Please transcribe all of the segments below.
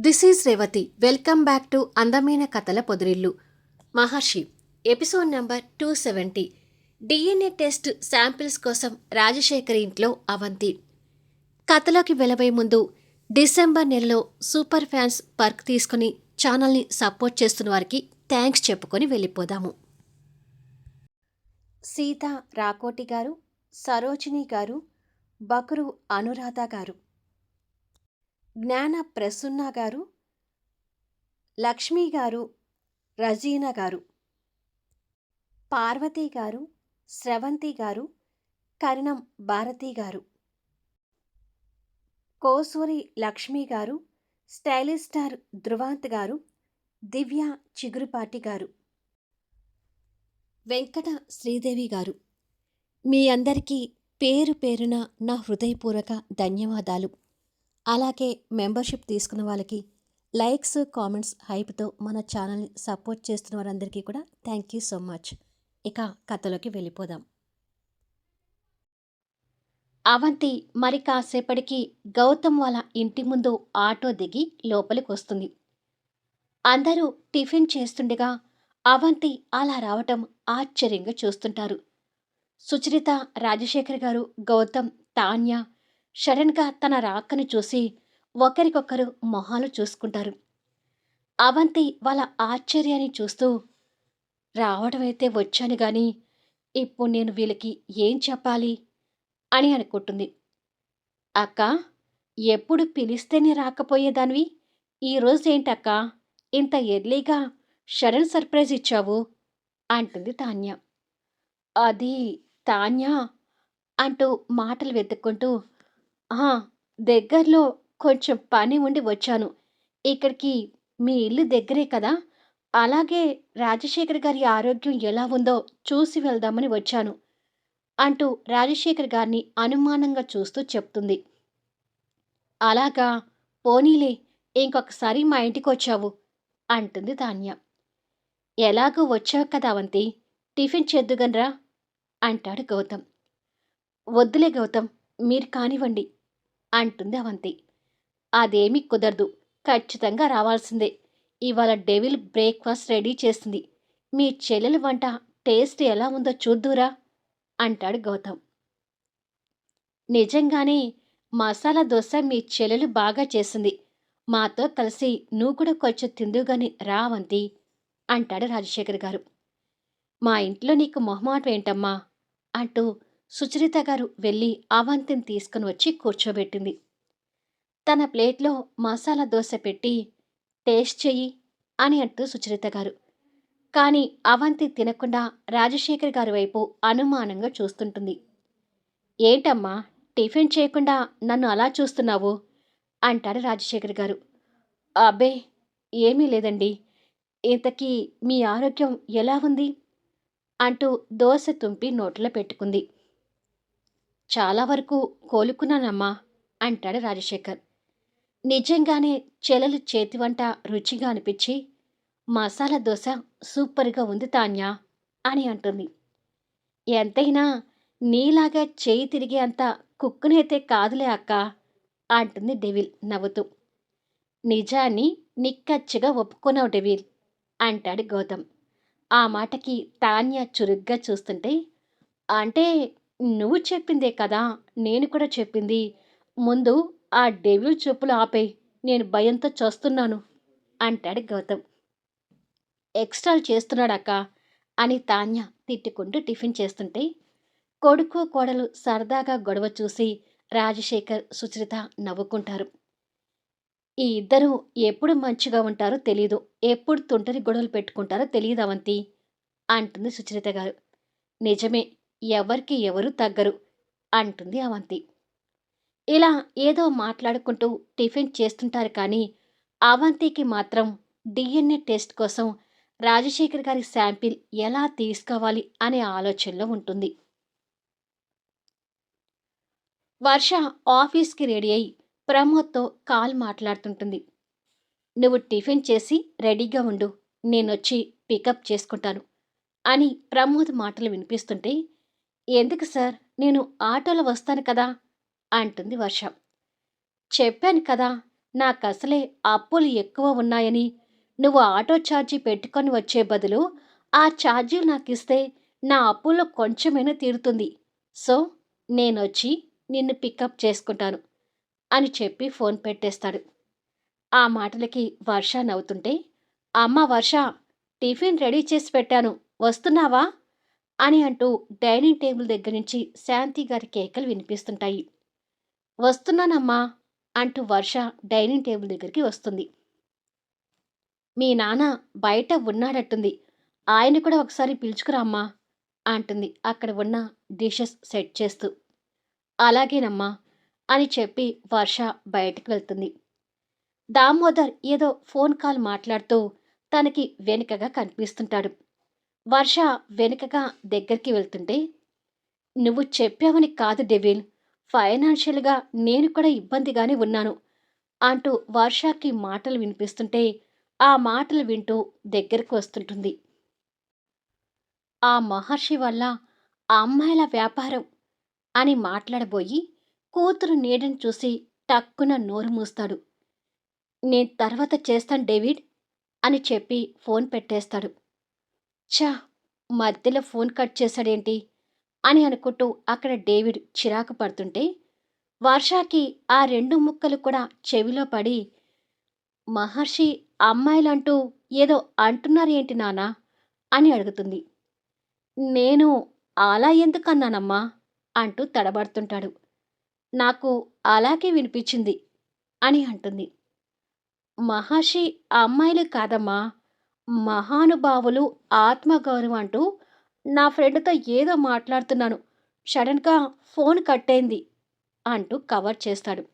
This is Revathi. Welcome back to అందమైన కథల పొదిరిల్లు. Maharshi episode number two seventy. DNA test samples కోసం రాజశేఖర్ ఇంట్లో అవంతి. కథలోకి వెళ్ళబోయే ముందు డిసెంబర్ నెలలో సూపర్ ఫ్యాన్స్ పర్క్ తీసుకుని ఛానల్ని సపోర్ట్ చేస్తున్న వారికి థ్యాంక్స్ చెప్పుకొని వెళ్ళిపోదాము. సీత రాకోటి గారు సరోజిని గారు బకురు అనురాధ గారు. జ్ఞాన ప్రసున్న గారు లక్ష్మి గారు రజీనా గారు పార్వతి గారు స్రవంతి గారు కరణం భారతి గారు కోసూరి లక్ష్మి గారు స్టైలిష్ స్టార్ ధృవాంత్ గారు దివ్య చిగురుపాటి గారు వెంకట శ్రీదేవి గారు. మీ అందరికీ పేరు పేరున నా హృదయపూర్వక ధన్యవాదాలు. అలాగే మెంబర్షిప్ తీసుకున్న వాళ్ళకి లైక్స్ కామెంట్స్ హైప్తో మన ఛానల్ని సపోర్ట్ చేస్తున్న వారందరికీ కూడా థ్యాంక్ యూ సో మచ్. ఇక కథలోకి వెళ్ళిపోదాం. అవంతి మరి కాసేపటికి గౌతమ్ వాళ్ళ ఇంటి ముందు ఆటో దిగి లోపలికి వస్తుంది. అందరూ టిఫిన్ చేస్తుండగా అవంతి అలా రావటం ఆశ్చర్యంగా చూస్తుంటారు. సుచరిత రాజశేఖర్ గారు గౌతమ్ తాన్య సడన్గా తన రాకను చూసి ఒకరికొకరు మొహాలు చూసుకుంటారు. అవంతి వాళ్ళ ఆశ్చర్యాన్ని చూస్తూ రావడమైతే వచ్చాను గాని ఇప్పుడు నేను వీళ్ళకి ఏం చెప్పాలి? అని అనుకుంటుంది. అక్క ఎప్పుడు పిలిస్తేనే రాకపోయేదానివి? ఈరోజు ఏంటక్క? ఇంత ఎర్లీగా షడన్ సర్ప్రైజ్ ఇచ్చావు? అంటుంది తాన్య. అది తాన్య అంటూ మాటలు వెతుక్కుంటూ "ఆ, దగ్గరలో కొంచెం పని ఉండి వచ్చాను. ఇక్కడికి మీ ఇల్లు దగ్గరే కదా? అలాగే రాజశేఖర్ గారి ఆరోగ్యం ఎలా ఉందో చూసి వెళ్దామని వచ్చాను అంటూ రాజశేఖర్ గారిని అనుమానంగా చూస్తూ చెప్తుంది. అలాగా? పోనీలే ఇంకొకసారి మా ఇంటికి వచ్చావు అంటుంది ధాన్య. ఎలాగూ వచ్చావు కదా అవంతి టిఫిన్ చేద్దుగనరా అంటాడు గౌతమ్. వద్దులే గౌతమ్ మీరు కానివ్వండి. అంటుంది అవంతి. అదేమీ కుదరదు. ఖచ్చితంగా రావాల్సిందే. ఇవాళ డెవిల్ బ్రేక్ఫాస్ట్ రెడీ చేస్తుంది మీ చెల్లెల వంట టేస్ట్ ఎలా ఉందో చూద్దురా అంటాడు గౌతమ్. నిజంగానే మసాలా దోశ మీ చెల్లెలు బాగా చేసింది. మాతో కలిసి నువ్వు కూడా కొంచెం తిందుగాని రావంతి అంటాడు రాజశేఖర్ గారు. మా ఇంట్లో నీకు మొహమాటం ఏంటమ్మా అంటూ సుచరిత గారు వెళ్ళి అవంతిని తీసుకుని వచ్చి కూర్చోబెట్టింది. తన ప్లేట్లో మసాలా దోశ పెట్టి టేస్ట్ చెయ్యి అని అంటూ సుచరిత గారు. కానీ అవంతి తినకుండా రాజశేఖర్ గారి వైపు అనుమానంగా చూస్తుంటుంది. ఏంటమ్మా టిఫిన్ చేయకుండా నన్ను అలా చూస్తున్నావు? అంటాడు రాజశేఖర్ గారు. అబ్బే ఏమీ లేదండి. ఇంతకీ మీ ఆరోగ్యం ఎలా ఉంది? అంటూ దోశ తుంపి నోట్లో పెట్టుకుంది. చాలా వరకు కోలుకున్నానమ్మా అంటాడు రాజశేఖర్. నిజంగానే చెలలు చేతి వంట రుచిగా అనిపించి మసాలా దోశ సూపర్గా ఉంది తాన్యా అని అంటుంది. ఎంతైనా నీలాగా చేయి తిరిగే అంత కుక్కునైతే కాదులే అక్క అంటుంది డెవిల్ నవ్వుతూ. నిజాన్ని నిక్కచ్చిగా ఒప్పుకున్నావు డెవిల్ అంటాడు గౌతమ్. ఆ మాటకి తాన్య చురుగ్గా చూస్తుంటే అంటే నువ్వు చెప్పిందే కదా నేను కూడా చెప్పింది. ముందు ఆ డెవిల్ చెప్పులు ఆపే నేను భయంతో చస్తున్నాను అంటాడు గౌతమ్. ఎక్స్ట్రాలు చేస్తున్నాడక్క అని తాన్య తిట్టుకుంటూ టిఫిన్ చేస్తుంటే కొడుకు కోడలు సరదాగా గొడవ చూసి రాజశేఖర్ సుచరిత నవ్వుకుంటారు. ఈ ఇద్దరు ఎప్పుడు మంచిగా ఉంటారో తెలీదు ఎప్పుడు తుంటరి గొడవలు పెట్టుకుంటారో తెలియదు అవంతి అంటుంది సుచరిత గారు. నిజమే ఎవరికి ఎవరు తగ్గరు అంటుంది అవంతి. ఇలా ఏదో మాట్లాడుకుంటూ టిఫిన్ చేస్తుంటారు కానీ అవంతికి మాత్రం డిఎన్ఏ టెస్ట్ కోసం రాజశేఖర్ గారి శాంపిల్ ఎలా తీసుకోవాలి అనే ఆలోచనలో ఉంటుంది. వర్ష ఆఫీస్కి రెడీ అయి ప్రమోద్తో కాల్ మాట్లాడుతుంటుంది. నువ్వు టిఫిన్ చేసి రెడీగా ఉండు నేనొచ్చి పికప్ చేసుకుంటాను అని ప్రమోద్ మాటలు వినిపిస్తుంటే ఎందుకు సార్? నేను ఆటోలో వస్తాను కదా? అంటుంది వర్షం. చెప్పాను కదా నాకసలే అప్పులు ఎక్కువ ఉన్నాయని. నువ్వు ఆటో ఛార్జీ పెట్టుకొని వచ్చే బదులు ఆ ఛార్జీలు ఇస్తే నా అప్పుల్లో కొంచెమైనా తీరుతుంది. సో నేనొచ్చి నిన్ను పికప్ చేసుకుంటాను అని చెప్పి ఫోన్ పెట్టేస్తాడు. ఆ మాటలకి వర్ష నవ్వుతుంటే అమ్మ వర్ష టిఫిన్ రెడీ చేసి పెట్టాను. వస్తున్నావా? అని అంటూ డైనింగ్ టేబుల్ దగ్గర నుంచి శాంతి గారి కేకలు వినిపిస్తుంటాయి. వస్తున్నానమ్మా అంటూ వర్ష డైనింగ్ టేబుల్ దగ్గరికి వస్తుంది. మీ నాన్న బయట ఉన్నాడట్టుంది. ఆయన కూడా ఒకసారి పిలుచుకురామ్మా అంటుంది అక్కడ ఉన్న డిషెస్ సెట్ చేస్తూ. అలాగేనమ్మా అని చెప్పి వర్ష బయటకు వెళ్తుంది. దామోదర్ ఏదో ఫోన్ కాల్ మాట్లాడుతూ తనకి వెనుకగా కనిపిస్తుంటాడు. వర్ష వెనుకగా దగ్గరికి వెళ్తుంటే నువ్వు చెప్పావని కాదు డెవిల్. ఫైనాన్షియల్గా నేను కూడా ఇబ్బందిగానే ఉన్నాను అంటూ వర్షకి మాటలు వినిపిస్తుంటే ఆ మాటలు వింటూ దగ్గరకు వస్తుంటుంది. ఆ మహర్షి వల్ల ఆ అమ్మాయిల వ్యాపారం అని మాట్లాడబోయి కూతురు నీడని చూసి టక్కున నోరు మూస్తాడు. నేను తర్వాత చేస్తాను డేవిడ్ అని చెప్పి ఫోన్ పెట్టేస్తాడు. ఛా మధ్యలో ఫోన్ కట్ చేశాడేంటి? అని అనుకుంటూ అక్కడ డేవిడ్ చిరాకు పడుతుంటే వర్షాకి ఆ రెండు ముక్కలు కూడా చెవిలో పడి మహర్షి అమ్మాయిలంటూ ఏదో అంటున్నారేంటి నానా అని అడుగుతుంది. నేను అలా ఎందుకన్నానమ్మా? అంటూ తడబడుతుంటాడు. నాకు అలాగే వినిపించింది అని అంటుంది. మహర్షి అమ్మాయిలు కాదమ్మా. మహానుభావులు ఆత్మగౌరవం అంటూ నా ఫ్రెండ్తో ఏదో మాట్లాడుతున్నాను. సడన్గా ఫోన్ కట్టయింది అంటూ కవర్ చేస్తాడు.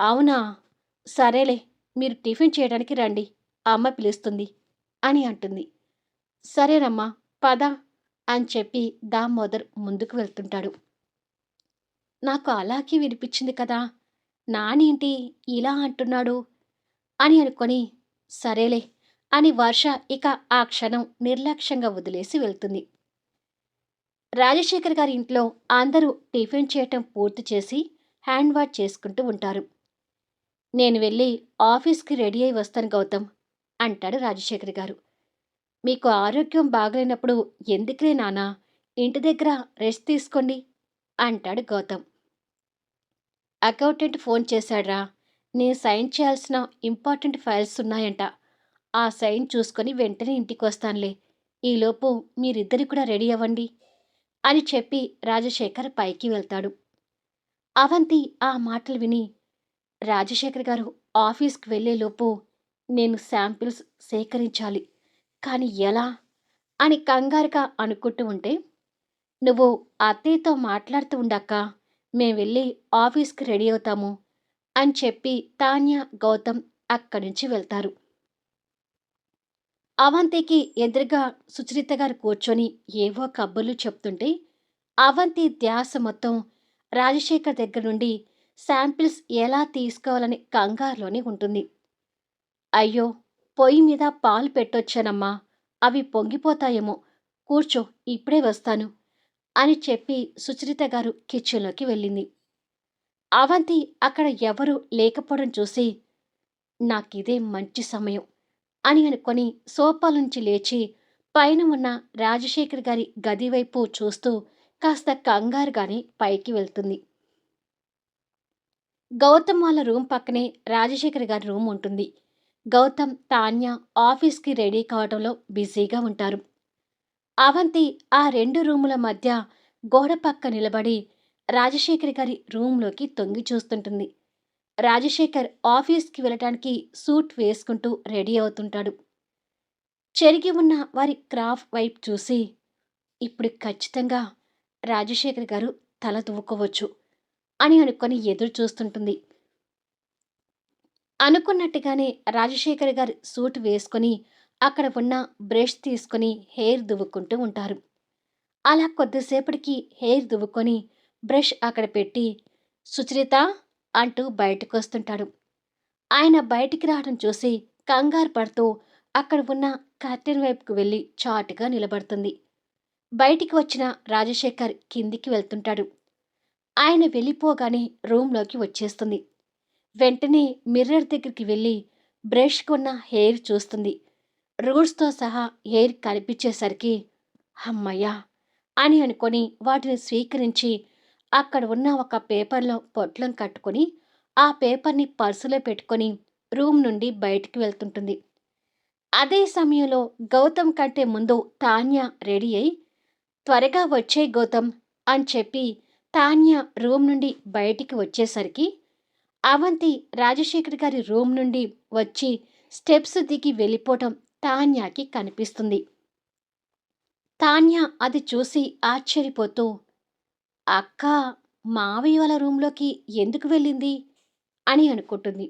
అవునా? సరేలే మీరు టిఫిన్ చేయడానికి రండి అమ్మ పిలుస్తుంది అని అంటుంది. సరేనమ్మా పద అని చెప్పి దామోదర్ ముందుకు వెళ్తుంటాడు. నాకు అలాగే వినిపించింది కదా నానేంటి ఇలా అంటున్నాడు అని అనుకొని సరేలే అని వర్ష ఇక ఆ క్షణం నిర్లక్ష్యంగా వదిలేసి వెళ్తుంది. రాజశేఖర్ గారి ఇంట్లో అందరూ టిఫిన్ చేయటం పూర్తి చేసి హ్యాండ్ వాష్ చేసుకుంటూ ఉంటారు. నేను వెళ్ళి ఆఫీస్కి రెడీ అయి వస్తాను గౌతమ్ అంటాడు రాజశేఖర్ గారు. మీకు ఆరోగ్యం బాగలేనప్పుడు ఎందుకులే నానా ఇంటి దగ్గర రెస్ట్ తీసుకోండి అంటాడు గౌతమ్. అకౌంటెంట్ ఫోన్ చేశాడ్రా నేను సైన్ చేయాల్సిన ఇంపార్టెంట్ ఫైల్స్ ఉన్నాయంట ఆ సైన్ చూసుకొని వెంటనే ఇంటికి వస్తానులే ఈలోపు మీరిద్దరి కూడా రెడీ అవ్వండి అని చెప్పి రాజశేఖర్ పైకి వెళ్తాడు. అవంతి ఆ మాటలు విని రాజశేఖర్ గారు ఆఫీస్కి వెళ్ళేలోపు నేను శాంపిల్స్ సేకరించాలి కానీ ఎలా? అని కంగారుగా అనుకుంటూ ఉంటే నువ్వు అత్తయ్యతో మాట్లాడుతూ ఉండక్క మేము వెళ్ళి ఆఫీస్కి రెడీ అవుతాము అని చెప్పి తాన్య గౌతమ్ అక్కడి నుంచి వెళ్తారు. అవంతికి ఎదురుగా సుచరిత గారు కూర్చొని ఏవో కబ్బులు చెప్తుంటే అవంతి ధ్యాస మొత్తం రాజశేఖర్ దగ్గర నుండి శాంపిల్స్ ఎలా తీసుకోవాలని కంగారులోనే ఉంటుంది. అయ్యో పొయ్యి మీద పాలు పెట్టొచ్చానమ్మా అవి పొంగిపోతాయేమో కూర్చో ఇప్పుడే వస్తాను అని చెప్పి సుచరిత గారు కిచెన్లోకి వెళ్ళింది. అవంతి అక్కడ ఎవరు లేకపోవడం చూసి నాకిదే మంచి సమయం అని అనుకొని సోఫా నుంచి లేచి పైన ఉన్న రాజశేఖర్ గారి గది వైపు చూస్తూ కాస్త కంగారుగానే పైకి వెళ్తుంది. గౌతమ్ వాళ్ళ రూమ్ పక్కనే రాజశేఖర్ గారి రూమ్ ఉంటుంది. గౌతమ్ తాన్య ఆఫీస్కి రెడీ కావడంలో బిజీగా ఉంటారు. అవంతి ఆ రెండు రూముల మధ్య గోడ పక్క నిలబడి రాజశేఖర్ గారి రూంలోకి తొంగి చూస్తుంటుంది. రాజశేఖర్ ఆఫీస్కి వెళ్ళటానికి సూట్ వేసుకుంటూ రెడీ అవుతుంటాడు. చెరిగి ఉన్న వారి క్రాఫ్ వైపు చూసి ఇప్పుడు ఖచ్చితంగా రాజశేఖర్ గారు తల దువ్వుకోవచ్చు అని అనుకొని ఎదురు చూస్తుంటుంది. అనుకున్నట్టుగానే రాజశేఖర్ గారు సూట్ వేసుకొని అక్కడ ఉన్న బ్రష్ తీసుకొని హెయిర్ దువ్వుకుంటూ ఉంటారు. అలా కొద్దిసేపటికి హెయిర్ దువ్వుకొని బ్రష్ అక్కడ పెట్టి సుచరిత అంటూ బయటకు వస్తుంటాడు ఆయన బయటికి రావడం చూసి కంగారు పడుతూ అక్కడ ఉన్న కర్టెన్ వైపుకు వెళ్ళి చాటుగా నిలబడుతుంది. బయటికి వచ్చిన రాజశేఖర్ కిందికి వెళ్తుంటాడు. ఆయన వెళ్ళిపోగానే రూంలోకి వచ్చేస్తుంది. వెంటనే మిర్రర్ దగ్గరికి వెళ్ళి బ్రష్కున్న హెయిర్ చూస్తుంది. రూట్స్తో సహా హెయిర్ కనిపించేసరికి అమ్మయ్యా! అని అనుకొని వాటిని స్వీకరించి అక్కడ ఉన్న ఒక పేపర్లో పొట్లం కట్టుకొని ఆ పేపర్ని పర్సులో పెట్టుకొని రూమ్ నుండి బయటికి వెళ్తుంటుంది. అదే సమయంలో గౌతమ్ కంటే ముందు తాన్య రెడీ అయి త్వరగా వచ్చే గౌతమ్ అని చెప్పి తాన్య రూమ్ నుండి బయటికి వచ్చేసరికి అవంతి రాజశేఖర్ గారి రూమ్ నుండి వచ్చి స్టెప్స్ దిగి వెళ్ళిపోవటం తాన్యాకి కనిపిస్తుంది. తాన్య అది చూసి ఆశ్చర్యపోతూ అక్క మావయ్య వాళ్ళ రూంలోకి ఎందుకు వెళ్ళింది? అని అనుకుంటుంది.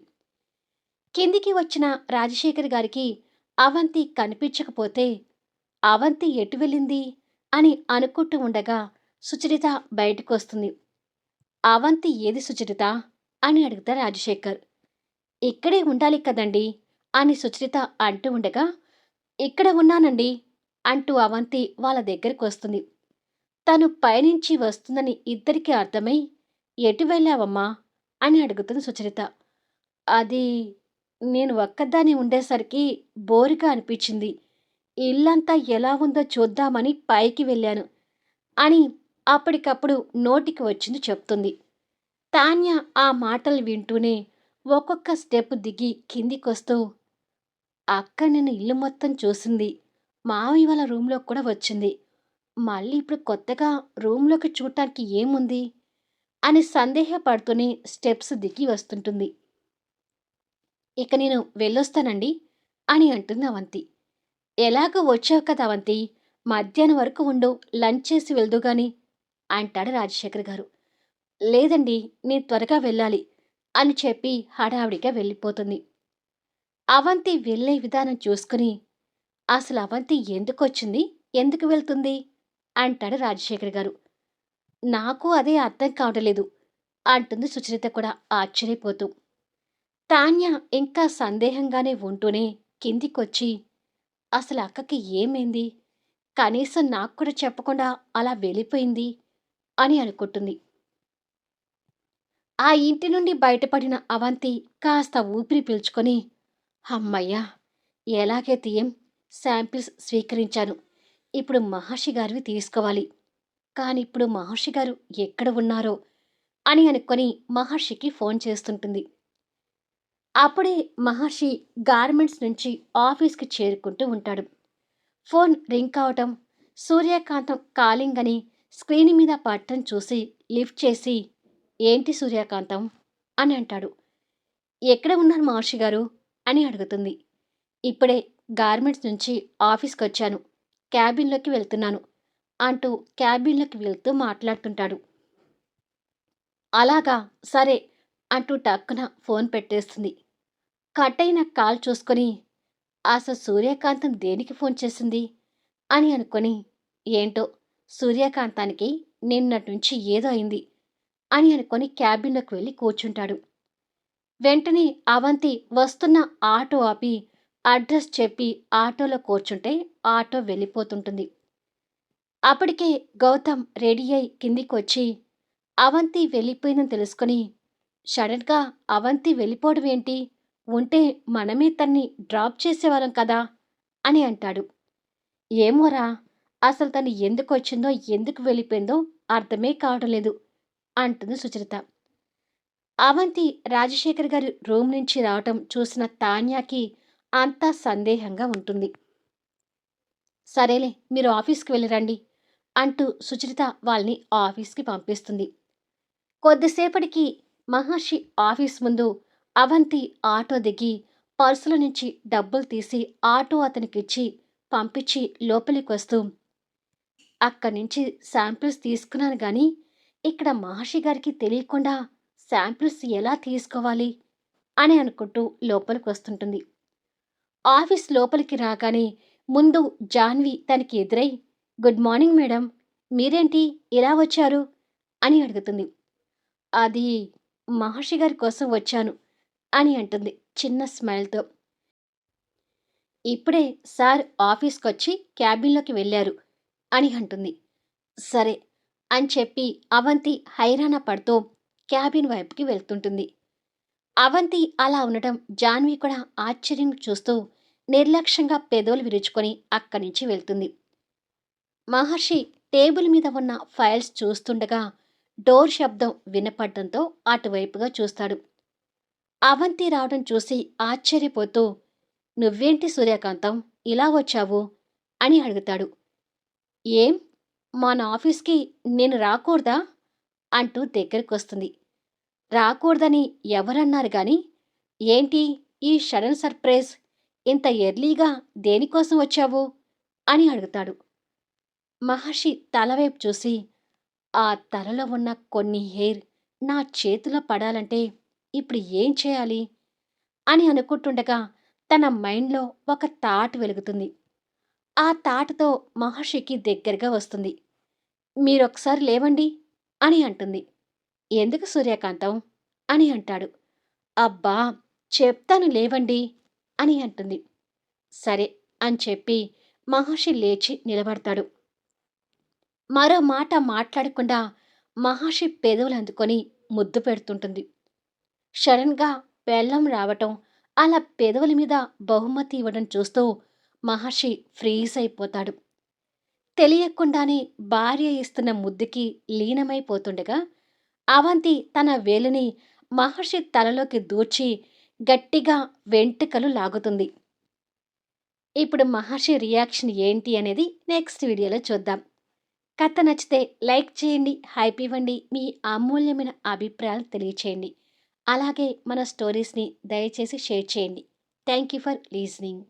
కిందికి వచ్చిన రాజశేఖర్ గారికి అవంతి కనిపించకపోతే అవంతి ఎటు వెళ్ళింది? అని అనుకుంటూ ఉండగా సుచరిత బయటకు వస్తుంది అవంతి ఏది సుచరిత? అని అడుగుతా రాజశేఖర్. ఇక్కడే ఉండాలి కదండి? అని సుచరిత అంటూ ఉండగా ఇక్కడ ఉన్నానండి అంటూ అవంతి వాళ్ళ దగ్గరికి వస్తుంది తను పయనించి వస్తుందని ఇద్దరికీ అర్థమై ఎటు వెళ్ళావమ్మా? అని అడుగుతుంది సుచరిత. అది నేను ఒక్కదాన్ని ఉండేసరికి బోరుగా అనిపించింది. ఇల్లంతా ఎలా ఉందో చూద్దామని పైకి వెళ్ళాను అని అప్పటికప్పుడు నోటికి వచ్చింది చెప్తుంది. తాన్య ఆ మాటలు వింటూనే ఒక్కొక్క స్టెప్ దిగి కిందికొస్తూ అక్క నేను ఇల్లు మొత్తం చూసింది. మావయ్య వాళ్ళ రూమ్లో కూడా వచ్చింది. మళ్ళీ ఇప్పుడు కొత్తగా రూమ్లోకి చూడటానికి ఏముంది? అని సందేహపడుతూనే స్టెప్స్ దిగి వస్తుంటుంది. ఇక నేను వెళ్ళొస్తానండి అని అంటుంది అవంతి. ఎలాగో వచ్చావు కదా అవంతి? మధ్యాహ్నం వరకు ఉండు లంచ్ చేసి వెళ్దు గాని అంటాడు రాజశేఖర్ గారు. లేదండి నేను త్వరగా వెళ్ళాలి అని చెప్పి హడావిడిగా వెళ్ళిపోతుంది. అవంతి వెళ్ళే విధానం చూసుకుని అసలు అవంతి ఎందుకు వచ్చింది? ఎందుకు వెళ్తుంది? అంటాడు రాజశేఖర్ గారు. నాకు అదే అర్థం కావటలేదు అంటుంది సుచరిత కూడా ఆశ్చర్యపోతూ. తాన్య ఇంకా సందేహంగానే ఉంటూనే కిందికొచ్చి అసలు అక్కకి ఏమైంది? కనీసం నాకు కూడా చెప్పకుండా అలా వెళ్ళిపోయింది అని అనుకుంటుంది. ఆ ఇంటి నుండి బయటపడిన అవంతి కాస్త ఊపిరి పీల్చుకొని అమ్మయ్యా ఎలాగే తీయం శాంపిల్స్ స్వీకరించాను. ఇప్పుడు మహర్షి గారివి తీసుకోవాలి. కానీ ఇప్పుడు మహర్షి గారు ఎక్కడ ఉన్నారో అని అనుకొని మహర్షికి ఫోన్ చేస్తుంటుంది. అప్పుడే మహర్షి గార్మెంట్స్ నుంచి ఆఫీస్కి చేరుకుంటూ ఉంటాడు. ఫోన్ రింగ్ కావటం సూర్యకాంతం కాలింగ్ అని స్క్రీన్ మీద పట్టం చూసి లిఫ్ట్ చేసి ఏంటి సూర్యకాంతం? అని అంటాడు. ఎక్కడ ఉన్నారు మహర్షి గారు? అని అడుగుతుంది. ఇప్పుడే గార్మెంట్స్ నుంచి ఆఫీస్కి వచ్చాను. క్యాబిన్లోకి వెళ్తున్నాను అంటూ క్యాబిన్లోకి వెళ్తూ మాట్లాడుతుంటాడు. అలాగా సరే అంటూ టక్కున ఫోన్ పెట్టేస్తుంది. కట్ అయిన కాల్ చూసుకొని అసలు సూర్యకాంతం దేనికి ఫోన్ చేసింది? అని అనుకొని ఏంటో సూర్యకాంతానికి నిన్నటి నుంచి ఏదో అయింది అని అనుకొని క్యాబిన్లోకి వెళ్ళి కూర్చుంటాడు. వెంటనే అవంతి వస్తున్న ఆటో ఆపి అడ్రస్ చెప్పి ఆటోలో కూర్చుంటే ఆటో వెళ్ళిపోతుంటుంది. అప్పటికే గౌతమ్ రెడీ అయి కిందికి వచ్చి అవంతి వెళ్ళిపోయిందని తెలుసుకొని సడన్గా అవంతి వెళ్ళిపోవడం ఏంటి? ఉంటే మనమే తన్ని డ్రాప్ చేసేవాళ్ళం కదా అని అంటాడు. ఏమోరా అసలు తను ఎందుకు వచ్చిందో ఎందుకు వెళ్ళిపోయిందో అర్థమే కావడం లేదు అంటుంది సుచరిత. అవంతి రాజశేఖర్ గారి రూమ్ నుంచి రావటం చూసిన తాన్యాకి అంతా సందేహంగా ఉంటుంది. సరేలే మీరు ఆఫీస్కి వెళ్ళిరండి అంటూ సుచరిత వాళ్ళని ఆఫీస్కి పంపిస్తుంది. కొద్దిసేపటికి మహర్షి ఆఫీస్ ముందు అవంతి ఆటో దిగి పర్సుల నుంచి డబ్బులు తీసి ఆటో అతనికిచ్చి పంపించి లోపలికి వస్తూ అక్కడి నుంచి శాంపిల్స్ తీసుకున్నాను కానీ ఇక్కడ మహర్షి గారికి తెలియకుండా శాంపిల్స్ ఎలా తీసుకోవాలి? అని అనుకుంటూ లోపలికి వస్తుంటుంది. ఆఫీస్ లోపలికి రాగానే ముందు జాన్వి తనకి ఎదురై గుడ్ మార్నింగ్ మేడం. మీరేంటి? ఇలా వచ్చారు? అని అడుగుతుంది. అది మహర్షి గారి కోసం వచ్చాను అని అంటుంది చిన్న స్మైల్తో. ఇప్పుడే సార్ ఆఫీస్కి వచ్చి క్యాబిన్లోకి వెళ్ళారు అని అంటుంది. సరే అని చెప్పి అవంతి హైరాణ పడుతూ క్యాబిన్ వైపుకి వెళ్తుంటుంది. అవంతి అలా ఉండటం జాన్వి కూడా ఆశ్చర్యం చూస్తూ నిర్లక్ష్యంగా పెదవులు విరుచుకొని అక్కడి నుంచి వెళ్తుంది. మహర్షి టేబుల్ మీద ఉన్న ఫైల్స్ చూస్తుండగా డోర్ శబ్దం వినపడడంతో అటువైపుగా చూస్తాడు. అవంతి రావడం చూసి ఆశ్చర్యపోతూ నువ్వేంటి సూర్యకాంతం? ఇలా వచ్చావు? అని అడుగుతాడు. ఏం? మన ఆఫీస్కి నేను రాకూడదా? అంటూ దగ్గరికి వస్తుంది రాకూడదని ఎవరన్నారు గాని? ఏంటి ఈ షడన్ సర్ప్రైజ్? ఇంత ఎర్లీగా దేనికోసం వచ్చావు? అని అడుగుతాడు. మహర్షి తలవైపు చూసి ఆ తలలో ఉన్న కొన్ని హెయిర్ నా చేతిలో పడాలంటే ఇప్పుడు ఏం చేయాలి? అని అనుకుంటుండగా తన మైండ్లో ఒక తాట్ వెలుగుతుంది. ఆ తాటతో మహర్షికి దగ్గరగా వస్తుంది. మీరొకసారి లేవండి అని అంటుంది. ఎందుకు సూర్యకాంతం? అని అంటాడు. అబ్బా చెప్తాను లేవండి అని అంటుంది. సరే అని చెప్పి మహర్షి లేచి నిలబడతాడు. మరో మాట మాట్లాడకుండా మహర్షి పెదవులు అందుకొని ముద్దు పెడుతుంటుంది. షడన్గా పెళ్ళం రావటం అలా పెదవుల మీద బహుమతి ఇవ్వడం చూస్తూ మహర్షి ఫ్రీజ్ అయిపోతాడు. తెలియకుండానే భార్య ఇస్తున్న ముద్దుకి లీనమైపోతుండగా అవంతి తన వేలుని మహర్షి తలలోకి దూర్చి గట్టిగా వెంట్రుకలు లాగుతుంది. ఇప్పుడు మహర్షి రియాక్షన్ ఏంటి అనేది నెక్స్ట్ వీడియోలో చూద్దాం. కథ నచ్చితే లైక్ చేయండి హైప్ ఇవ్వండి మీ అమూల్యమైన అభిప్రాయాలు తెలియచేయండి. అలాగే మన స్టోరీస్ని దయచేసి షేర్ చేయండి. Thank you for listening.